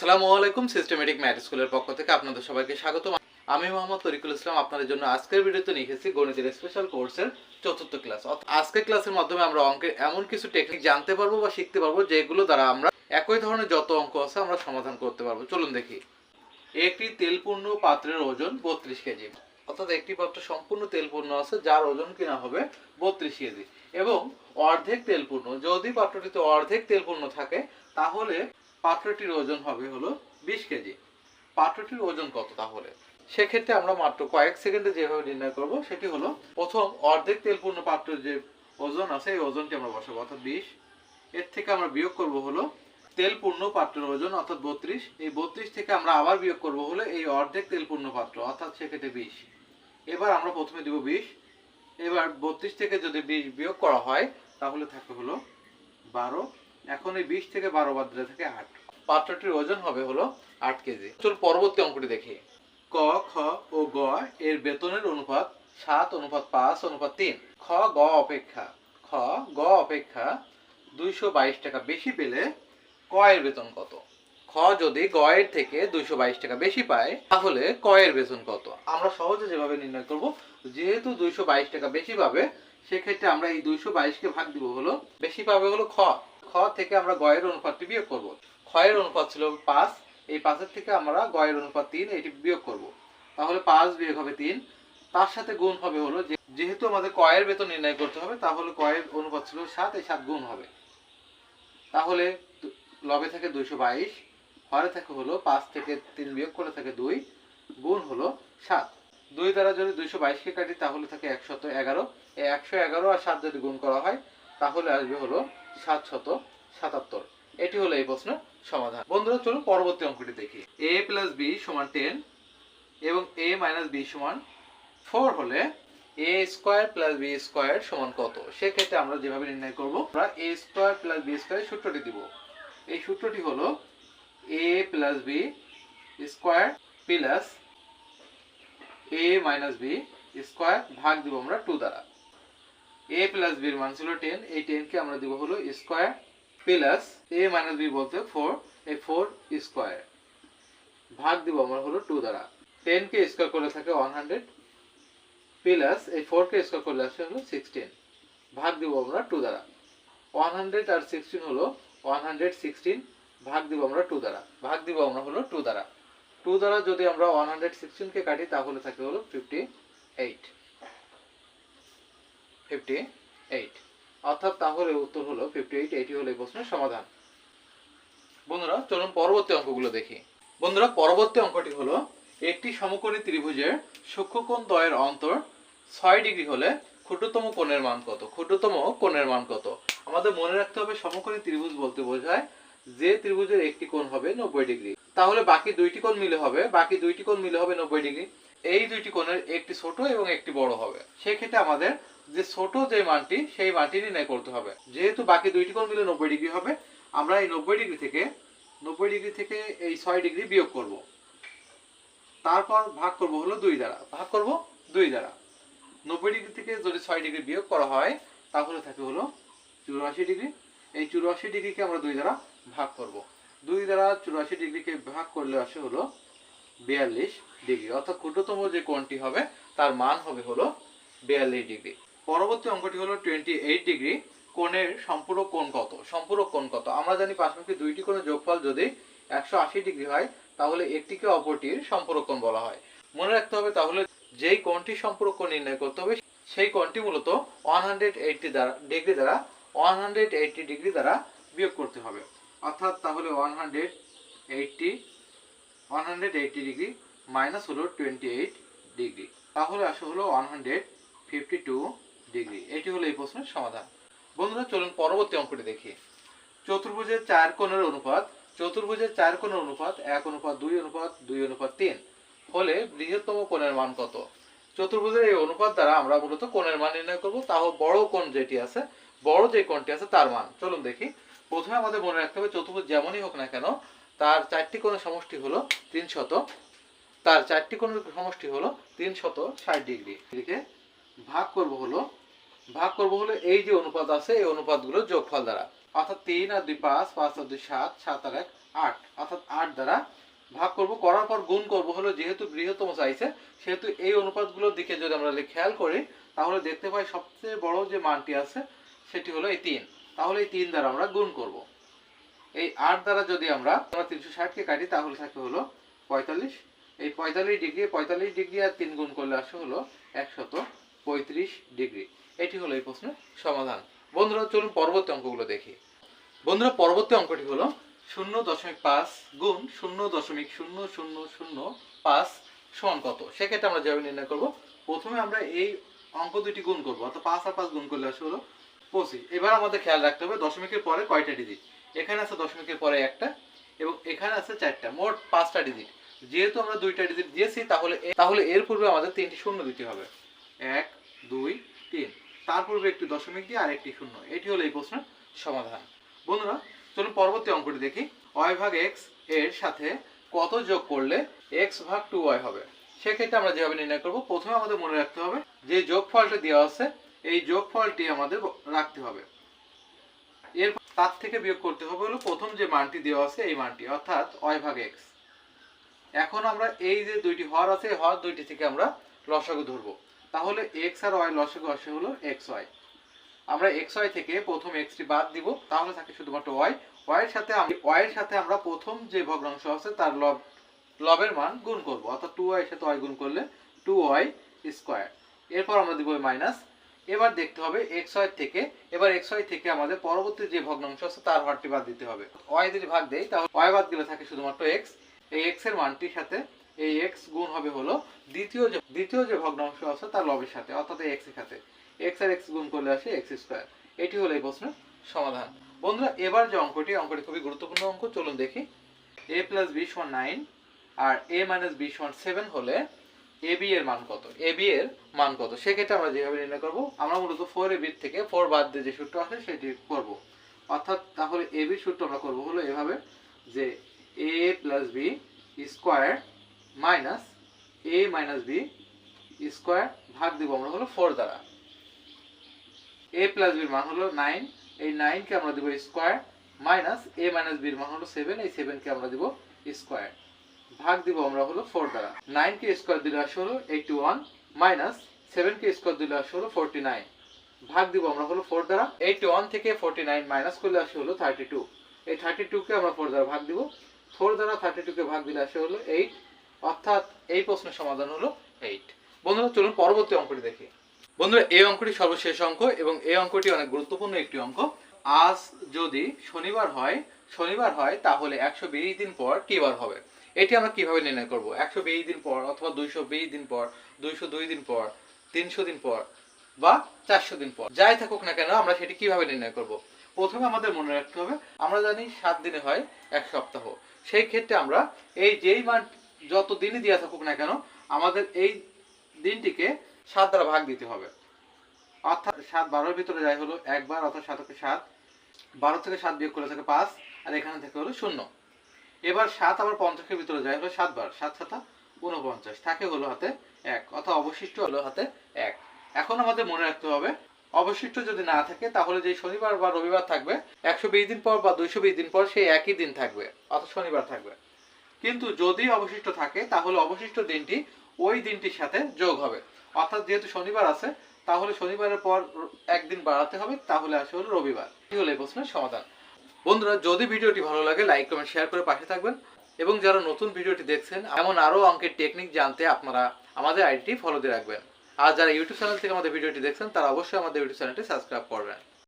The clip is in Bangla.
আসসালামু আলাইকুম সিস্টেমেটিক ম্যাথ স্কুলের পক্ষ থেকে আপনাদের সবাইকে স্বাগত আমি মোহাম্মদ তরিকুল ইসলাম, আপনাদের জন্য আজকের ভিডিওতে এসেছি গণিতের স্পেশাল কোর্সের চতুর্থ ক্লাস আজকের ক্লাসের মাধ্যমে আমরা অঙ্কের এমন কিছু টেকনিক জানতে পারব বা শিখতে পারব, যেগুলো দ্বারা আমরা একই ধরনের যত অঙ্ক আছে আমরা সমাধান করতে পারব। চলুন দেখি। একটি তেলপূর্ণ পাত্রের ওজন বত্রিশ কেজি। অর্থাৎ একটি পাত্র সম্পূর্ণ তেলপূর্ণ আছে, যার ওজন কিনা হবে বত্রিশ কেজি। এবং অর্ধেক তেলপূর্ণ, যদি পাত্রটিতে অর্ধেক তেলপূর্ণ থাকে, তাহলে পাত্রটির ওজন হবে হলো বিশ কেজি। পাত্রটির ওজন কত তাহলে? সেক্ষেত্রে আমরা মাত্র কয়েক সেকেন্ডে যেভাবে নির্ণয় করব, সেটি হলো প্রথম অর্ধেক তেলপূর্ণ পাত্রের যে ওজন আছে, এই ওজনটি আমরা বসাবো, অর্থাৎ বিশ। এর থেকে আমরা বিয়োগ করব হলো তেলপূর্ণ পাত্রের ওজন, অর্থাৎ বত্রিশ। এই বত্রিশ থেকে আমরা আবার বিয়োগ করব হলো এই অর্ধেক তেলপূর্ণ পাত্র, অর্থাৎ সেক্ষেত্রে বিশ। এবার আমরা প্রথমে দিব বিশ। এবার বত্রিশ থেকে যদি বিশ বিয়োগ করা হয়, তাহলে থাকে হলো বারো। এখন এই বিশ থেকে বারো বাদ থাকে আট। পাত্রটির ওজন হবে হলো আট কেজি। চল পরবর্তী অঙ্কটি দেখি। ক খ ও গ এর বেতনের অনুপাত সাত অনুপাত পাঁচ অনুপাত তিন। খ গ অপেক্ষা। খ গ অপেক্ষা দুইশো বাইশ টাকা বেশি পেলে ক এর বেতন কত? খ যদি গ এর থেকে দুইশো বাইশ টাকা বেশি পায় তাহলে ক এর বেতন কত? আমরা সহজে যেভাবে নির্ণয় করব যেহেতু দুইশো বাইশ টাকা বেশি পাবে সেক্ষেত্রে আমরা এই দুইশো বাইশকে ভাগ দিব হলো বেশি পাবে হলো খ। খ থেকে আমরা গয়ের অনুপাতটি বিয়োগ করব। ক্ষয়ের অনুপাত ছিল পাঁচ, এই পাঁচের থেকে আমরা গয়ের অনুপাত তিন এটি বিয়োগ করব। তাহলে পাঁচ বিয়োগ হবে তিন। তার সাথে গুণ হবে হলো যেহেতু আমাদের কয়ের বেতন নির্ণয় করতে হবে, তাহলে কয়ের অনুপাত ছিল সাত, এই সাত গুণ হবে। তাহলে লবে থেকে দুইশো বাইশ হরে থাকে হলো পাঁচ থেকে তিন বিয়োগ করে থাকে দুই, গুণ হলো সাত। দুই দ্বারা যদি দুইশো বাইশকে কাটি, তাহলে থাকে একশত এগারো। এই একশো এগারো আর সাত যদি গুণ করা হয়, তাহলে আসবে হলো সাতশত সাতাত্তর। এটি হলো এই প্রশ্নের সমাধান। বন্ধুরা, চলুন পরবর্তী অঙ্কটি দেখি। এ প্লাস বি সমান টেন এবং এ মাইনাস বি সমান ফোর হলে A square plus B square সমান কত? সেক্ষেত্রে আমরা যেভাবে নির্ণয় করব, আমরা A square plus B square সূত্রটি দিব। এই সূত্রটি হলো A plus B square plus A minus B square ভাগ দিব আমরা টু দ্বারা। এ প্লাস বির মান ছিল টেন এই টেনকে আমরা দিব হলো square plus A minus B বলতে ফোর এই ফোর স্কোয়ার ভাগ দিব আমরা হলো টু দ্বারা। টেনকে স্কোয়ার করলে থাকে ওয়ান হান্ড্রেড প্লাস এই ফোরকে স্কোয়ার করলে আসে হলো সিক্সটিন ভাগ দিব আমরা টু দ্বারা। ওয়ান হান্ড্রেড আর সিক্সটিন হলো ওয়ান হান্ড্রেড সিক্সটিন ভাগ দিব আমরা টু দ্বারা। ভাগ দিব আমরা হলো টু দ্বারা। টু দ্বারা যদি আমরা ওয়ান হান্ড্রেড সিক্সটিনকে কাটি তাহলে থাকে হলো ফিফটি এইট ফিফটি এইট অর্থাৎ তাহলে উত্তর হলো ফিফটি এইট এটি হলো এই প্রশ্নের সমাধান। বন্ধুরা, চলুন পরবর্তী অঙ্কগুলো দেখি। বন্ধুরা, পরবর্তী অঙ্কটি হলো একটি সমকোণী ত্রিভুজের সূক্ষ্মকোণ দ্বয়ের অন্তর ছয় ডিগ্রি হলে ক্ষুদ্রতম কোণের মান কত? ক্ষুদ্রতম কোণের মান কত? আমাদের মনে রাখতে হবে সমকোণী ত্রিভুজ বলতে বোঝায় যে ত্রিভুজের একটি কোণ হবে নব্বই ডিগ্রি। তাহলে বাকি দুইটি কোণ মিলে হবে, বাকি দুইটি কোণ মিলে হবে নব্বই ডিগ্রি। এই দুইটি কোণের একটি ছোট এবং একটি বড় হবে। সেক্ষেত্রে আমাদের যে ছোট যে মানটি, সেই মানটি নির্ণয় করতে হবে। যেহেতু বাকি দুইটি কোণ মিলে নব্বই ডিগ্রি হবে, আমরা এই নব্বই ডিগ্রি থেকে, নব্বই ডিগ্রি থেকে এই ছয় ডিগ্রি বিয়োগ করব। তারপর ভাগ করব হলো দুই দ্বারা। ভাগ করব দুই দ্বারা। নব্বই ডিগ্রি থেকে যদি ছয় ডিগ্রি বিয়োগ করা হয়, তাহলে থাকে হলো চুরাশি ডিগ্রি। এই চুরাশি ডিগ্রিকে আমরা দুই দ্বারা ভাগ করব। দুই দ্বারা চুরাশি ডিগ্রিকে ভাগ করলে আসে হলো বিয়াল্লিশ ডিগ্রি। অর্থাৎ ক্ষুদ্রতম যে কোণটি হবে, তার মান হবে হলো বিয়াল্লিশ ডিগ্রি। পরবর্তী অঙ্কটি হলো টোয়েন্টি এইট ডিগ্রি। কোণের সম্পূরক কোণ কত? সম্পূরক কোণ কত? আমরা জানি পাশাপাশি দুইটি কোণের যোগফল যদি একশো আশি ডিগ্রি হয়, তাহলে একটিকে অপরটির সম্পূরক কোণ বলা হয়। মনে রাখতে হবে তাহলে যেই কোণটি সম্পূরক কোণ নির্ণয় করতে হবে, সেই কোণটি মূলত ওয়ান হান্ড্রেড এইটটি দ্বারা ডিগ্রি দ্বারা ওয়ান হান্ড্রেড এইটটি ডিগ্রি দ্বারা বিয়োগ করতে হবে। অর্থাৎ তাহলে one hundred eighty one hundred eighty degree minus হলো টোয়েন্টি এইট ডিগ্রি তাহলে আসে হলো one hundred fifty two degree এটি হলো এই প্রশ্নের সমাধান। বন্ধুরা, চলুন পরবর্তী অঙ্কটি দেখি। চতুর্ভুজের চার কোণের অনুপাত, চতুর্ভুজের চার কোণের অনুপাত, এক অনুপাত, দুই অনুপাত দুই অনুপাত, তিন। হলে বৃহত্তম কোণের মান কত? চতুর্ভুজের এই অনুপাত দ্বারা আমরা মূলত কোণের মান নির্ণয় করব, তাও বড় কোণ যেটি আছে, বড় যে কোণটি আছে তার মান। চলুন দেখি। প্রথমে আমাদের মনে রাখতে হবে, চতুর্ভুজ যেমনই হোক না কেন তার চারটি কোণের সমষ্টি হলো তিন শত, তার চারটি কোণের সমষ্টি হলো তিন শত ষাট ডিগ্রি। এদিকে ভাগ করব হলো, ভাগ করব হলো এই যে অনুপাত আছে, এই অনুপাতগুলো যোগফল দ্বারা। অর্থাৎ তিন আর দুই পাঁচ পাঁচ আর দুই সাত সাত আর এক, আট। অর্থাৎ আট দ্বারা ভাগ করব, করার পর গুণ করব হলো যেহেতু বৃহত্তম চাইছে সেহেতু এই অনুপাতগুলোর দিকে যদি আমরা খেয়াল করি, তাহলে দেখতে পাই সবচেয়ে বড় যে মানটি আছে, সেটি হলো এই তিন। তাহলে এই তিন দ্বারা আমরা গুণ করব। এই আট দ্বারা যদি আমরা তিনশো ষাটকে কাটি, তাহলে থাকে হলো পঁয়তাল্লিশ। এই পঁয়তাল্লিশ ডিগ্রি পঁয়তাল্লিশ ডিগ্রি আর তিন গুণ করলে আসে হলো একশত পঁয়ত্রিশ ডিগ্রি। এটি হলো এই প্রশ্নের সমাধান। বন্ধুরা, চলুন পরবর্তী অঙ্কগুলো দেখি। বন্ধুরা, পরবর্তী অঙ্কটি হলো শূন্য দশমিক পাঁচ গুণ শূন্য দশমিক শূন্য শূন্য শূন্য পাঁচ সমান কত? সেক্ষেত্রে আমরা যেভাবে নির্ণয় করব, প্রথমে আমরা এই অঙ্ক দুটি গুণ করব, অর্থাৎ পাঁচ আর পাঁচ গুণ করলে আসে হলো পঁচিশ। এবার আমাদের খেয়াল রাখতে হবে, দশমিকের পরে কয়টা ডিজিট এখানে আছে দশমিকের পরে একটা, এবং এখানে আছে চারটা, মোট পাঁচটা ডিজিট যেহেতু আমরা দুইটা ডিজিট দিয়েছি, তাহলে তাহলে এর পূর্বে আমাদের তিনটি শূন্য দিতে হবে। এক, দুই, তিন। তার পূর্বে একটি দশমিক দিয়ে আর একটি শূন্য। এটি হলো এই প্রশ্নের সমাধান। বন্ধুরা, চলুন পরবর্তী অঙ্কটি দেখি। ওয়াই ভাগ এক্সের সাথে কত যোগ করলে এক্স ভাগ টু ওয়াই হবে? সেক্ষেত্রে আমরা যেভাবে নির্ণয় করব, প্রথমে আমাদের মনে রাখতে হবে যে যোগফলটা দেওয়া আছে, এই যোগফলটি আমাদের রাখতে হবে। তার থেকে বিয়োগ করতে হবে হলো প্রথম যে মানটি দেওয়া আছে এই মানটি, অর্থাৎ ওয়াই ভাগ এক্স এখন আমরা এই যে দুইটি হর আছে হর দুইটি থেকে আমরা লসাগু ধরবো। তাহলে এক্স আর ওয়াই লসাগু আসে হলো এক্স ওয়াই আমরা এক্স ওয়াই থেকে প্রথম এক্সটি বাদ দিব, তাহলে থাকে শুধুমাত্র ওয়াই ওয়াই এর সাথে ওয়াই এর সাথে আমরা প্রথম যে ভগ্নাংশ আছে তার লব, লবের মান গুণ করব, অর্থাৎ টু ওয়াই সাথে ওয়াই গুণ করলে টু ওয়াই স্কোয়ার এরপর আমরা দিব মাইনাস এবার দেখতে হবে এক্স ওয়াই থেকে, এবার এক্স ওয়াই থেকে আমাদের পরবর্তী যে ভগ্নাংশ আছে তার হরটি বাদ দিতে হবে। ওয়াই যদি ভাগ দেই, তাহলে ওয়াই বাদ দিলে থাকে শুধুমাত্র এক্স এই এক্সের মানটির সাথে এই এক্স গুণ হবে হলো দ্বিতীয় যে দ্বিতীয় যে ভগ্নাংশ আছে তার লবের সাথে, অর্থাৎ এক্সের সাথে। এক্স আর এক্স গুণ করলে আসে এক্স স্কোয়ার এটি হলো এই প্রশ্নের সমাধান। বন্ধুরা, এবার যে অঙ্কটি অঙ্কটি খুবই গুরুত্বপূর্ণ অঙ্ক, চলুন দেখি। এ প্লাস বি সমান নাইন আর এ মাইনাস বি সমান সেভেন হলে এ বি এর মান কত? এ বি এর মান কত? সেক্ষেত্রে আমরা যেভাবে নির্ণয় করব, আমরা মূলত ফোর এ থেকে ফোর বাদ দিয়ে যে সূত্র আসে সেটি করব। অর্থাৎ তাহলে এ সূত্র আমরা করব হলো এভাবে যে A plus B square minus A minus B square ভাগ দিব আমরা হলো ফোর দ্বারা। এ প্লাস বির মান হলো নাইন এই নাইনকে আমরা দিব স্কোয়ার মাইনাস এ মাইনাস বির মান হলো সেভেন এই সেভেনকে আমরা দিব স্কোয়ার ভাগ দিব আমরা হলো ফোর দ্বারা। নাইনকে স্কোয়ার দিলে আসে হলো এইটি ওয়ান মাইনাস সেভেনকে স্কোয়ার দিলে আসে হলো ফোরটি নাইন ভাগ দিব আমরা হলো ফোর দ্বারা এইটি ওয়ান থেকে ফোরটি নাইন মাইনাস করলে আসে হলো থার্টি টু এই থার্টি টুকে আমরা ফোর দ্বারা ভাগ দিব। ফোর দ্বারা থার্টি টুকে ভাগ দিলে আসে হলো এইট অর্থাৎ এই প্রশ্নের সমাধান হলো এইট বন্ধুরা, চলুন পরবর্তী অঙ্কটি দেখি। বন্ধুরা, এই অঙ্কটি সর্বশেষ অঙ্ক এবং এই অঙ্কটি অনেক গুরুত্বপূর্ণ একটি অঙ্ক। আজ যদি শনিবার হয় শনিবার হয়, তাহলে একশো বিশ দিন পর কি বার হবে? এটি আমরা কীভাবে নির্ণয় করব? একশো বিশ দিন পর অথবা দুইশো বিশ দিন পর, দুইশো দুই দিন পর, তিনশো দিন পর বা চারশো দিন পর, যাই থাকুক না কেন আমরা সেটি কীভাবে নির্ণয় করব? প্রথমে আমাদের মনে রাখতে হবে, আমরা জানি সাত দিনে হয় এক সপ্তাহ। সেই ক্ষেত্রে আমরা এই যেই মান যত দিনই দেওয়া থাকুক না কেন, আমাদের এই দিনটিকে সাত দ্বারা ভাগ দিতে হবে। অর্থাৎ সাত বারোর ভিতরে যাই হলো একবার, অর্থাৎ সাতকে সাত, বারো থেকে সাত বিয়োগ করে থাকে পাঁচ, আর এখানে থেকে হলো শূন্য। এবার সাত আবার পঞ্চাশের ভিতরে যায় হলো সাতবার, সাত, সাতা উনপঞ্চাশ থাকে হলো হাতে এক অর্থাৎ অবশিষ্ট হলো হাতে এক। এখন আমাদের মনে রাখতে হবে, অবশিষ্ট যদি না থাকে, তাহলে যে শনিবার বা রবিবার থাকবে, একশো বিশ দিন পর বা দুইশো বিশ দিন পর সেই একই দিন থাকবে, অর্থাৎ শনিবার থাকবে। কিন্তু যদি অবশিষ্ট থাকে, তাহলে অবশিষ্ট দিনটি ওই দিনটির সাথে যোগ হবে। অর্থাৎ যেহেতু শনিবার আছে, তাহলে শনিবারের পর একদিন বাড়াতে হবে, তাহলে আসে হলো রবিবার। এই হলো এই প্রশ্নের সমাধান? বন্ধুরা, যদি ভিডিওটি ভালো লাগে লাইক কমেন্ট শেয়ার করে পাশে থাকবেন। এবং যারা নতুন ভিডিওটি দেখছেন, এমন আরও অঙ্কের টেকনিক জানতে আপনারা আমাদের আইডিটি ফলো দিয়ে রাখবেন। আর যারা ইউটিউব চ্যানেল থেকে আমাদের ভিডিওটি দেখছেন, তারা অবশ্যই আমাদের ইউটিউব চ্যানেলটি সাবস্ক্রাইব করবেন।